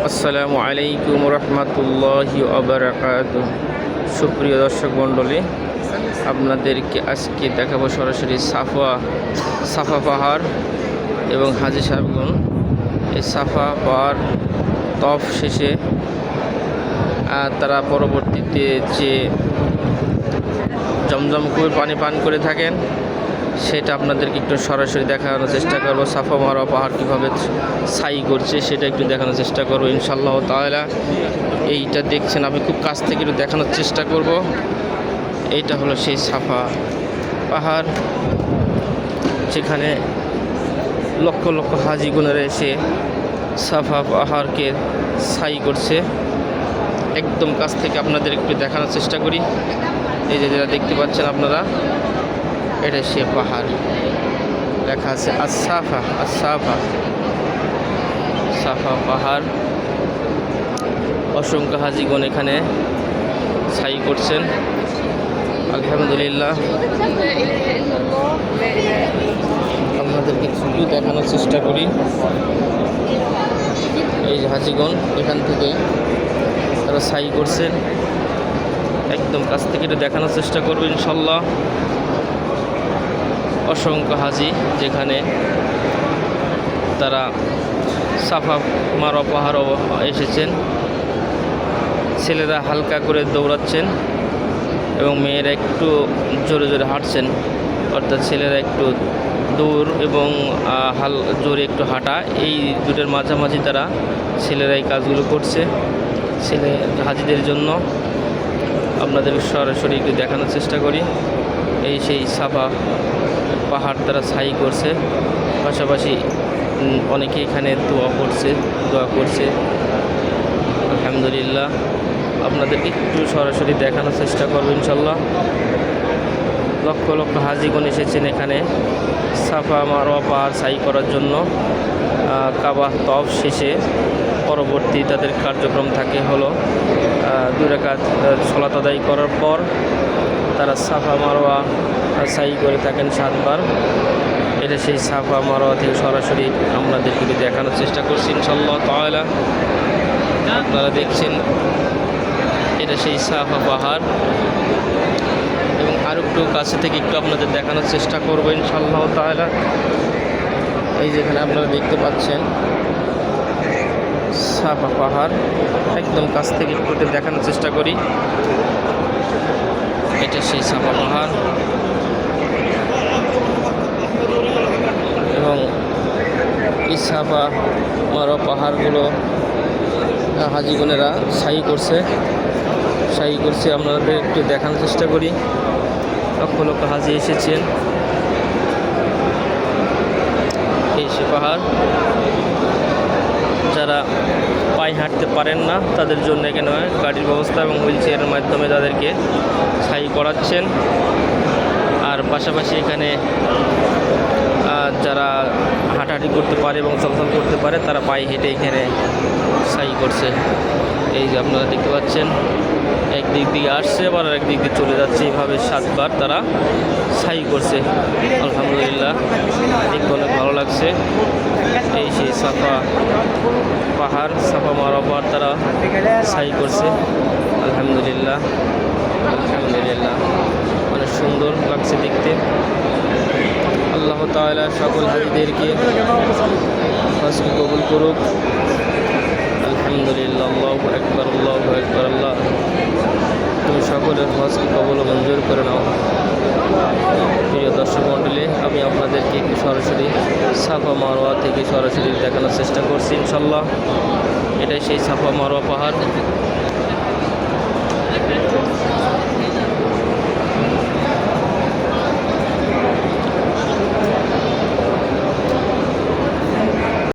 আসসালামু আলাইকুম রহমতুল্লাহি আবরাকাত সুপ্রিয় দর্শক মণ্ডলী, আপনাদেরকে আজকে দেখাবো সরাসরি সাফা সাফা পাহাড় এবং হাজি সাহেবগঞ্জ। এই সাফা পাহাড় তফ শেষে তারা পরবর্তীতে যে জমজম করে পানি পান করে থাকেন সেটা আপনাদেরকে একটু সরাসরি দেখানোর চেষ্টা করব। সাফা মারা পাহাড় কীভাবে ছাই করছে, সেটা একটু দেখানোর চেষ্টা করব ইনশাল্লাহ তাহলে এইটা দেখছেন, আমি খুব কাছ থেকে একটু দেখানোর চেষ্টা করব। এইটা হলো সেই সাফা পাহাড়, যেখানে লক্ষ লক্ষ হাজি হাজিগুনেরা এসে সাফা পাহাড়কে ছাই করছে। একদম কাছ থেকে আপনাদের একটু দেখানোর চেষ্টা করি। এই যে যেটা দেখতে পাচ্ছেন আপনারা এটা সে পাহাড়। লেখা আছে, আসাফা আসাফা। সাফা পাহাড়। অসংখ্য হাজিগণ এখানে ছাই করছেন। আলহামদুলিল্লাহ। আপনাদেরকে একটু দেখানোর চেষ্টা করি। এই যে হাজিগণ, এখান থেকে তারা ছাই করছেন। একদম কাছ থেকে এটা দেখানোর চেষ্টা করব ইনশাল্লাহ। অসংখ্য হাজি যেখানে তারা সাফা মারা পাহাড়ও এসেছেন। ছেলেরা হালকা করে দৌড়াচ্ছেন এবং মেয়েরা একটু জোরে জোরে হাঁটছেন। অর্থাৎ ছেলেরা একটু দৌড় এবং হাল, জোরে একটু হাঁটা। এই দুটোর মাঝামাঝি তারা ছেলেরা এই কাজগুলো করছে। ছেলে হাজিদের জন্য আপনাদের সরাসরি একটু দেখানোর চেষ্টা করি। এই সেই সাফা পাহাড় তারা ছাই করছে। পাশাপাশি অনেকে এখানে দোয়া করছে দোয়া করছে। আলহামদুলিল্লাহ। আপনাদেরকে একটু সরাসরি দেখানোর চেষ্টা করব ইনশাল্লাহ। লক্ষ লক্ষ হাজিগণ এসেছেন এখানে সাফা মারোয়া পাহাড় ছাই করার জন্য। কাবা তফ শেষে পরবর্তী তাদের কার্যক্রম থাকে হলো আহ, দুই রাকাত সলাত আদায় করার পর তারা সাফা মারোয়া সাই করে থাকেন সাতবার। এটা সেই সাফা মারোয়া থেকে সরাসরি আপনাদেরকে দেখানোর চেষ্টা করছি ইনশাল্লাহ তাহলে আপনারা দেখছেন, এটা সেই সাফা পাহাড়। এবং আর একটু কাছে থেকে একটু আপনাদের দেখানোর চেষ্টা করব ইনশাল্লাহ তাহলে এই যেখানে আপনারা দেখতে পাচ্ছেন, সাফা পাহাড়। একদম কাছ থেকে একটু দেখানোর চেষ্টা করি। এটা সেই সাফা পাহাড়। এবং এই সাফা মারো পাহাড়গুলো হাজিগণেরা সাই করছে। সাই করছে, আপনাদের একটু দেখানোর চেষ্টা করি। লক্ষ লক্ষ হাজি এসেছেন এই সে পাহাড় যারা পায়ে হাঁটতে পারেন না, তাদের জন্য এখানে গাড়ির ব্যবস্থা এবং হুইল চেয়ারের মাধ্যমে তাদেরকে স্থায়ী করাচ্ছেন। আর পাশাপাশি এখানে যারা হাঁটাহাঁটি করতে পারে এবং চলাচল করতে পারে, তারা পায়ে হেঁটে এখানে স্থায়ী করছে। এই যে আপনারা দেখতে পাচ্ছেন। একদিক দিয়ে আসছে আবার একদিক দিয়ে চলে যাচ্ছে। এইভাবে সাতবার তারা সাই করছে। আলহামদুলিল্লাহ, দেখতে অনেক ভালো লাগছে। এই সেই সাফা পাহাড়, সাফা মারা পাহাড় তারা সাই করছে। আলহামদুলিল্লাহ আলহামদুলিল্লাহ। অনেক সুন্দর লাগছে দেখতে। আল্লাহ তাআলা সকল হাজিদেরকে হজকে কবুল করুক। আলহামদুলিল্লাহ একবার আল্লাহ একবার আল্লাহ। তুমি সকলের হজকে কবল মঞ্জুর করে নাও। প্রিয় দর্শক মণ্ডলী, আমি আপনাদেরকে সরাসরি সাফা মারোয়া থেকে সরাসরি দেখানোর চেষ্টা করছি, ইনশাল্লাহ। এটাই সেই সাফা মারোয়া পাহাড়।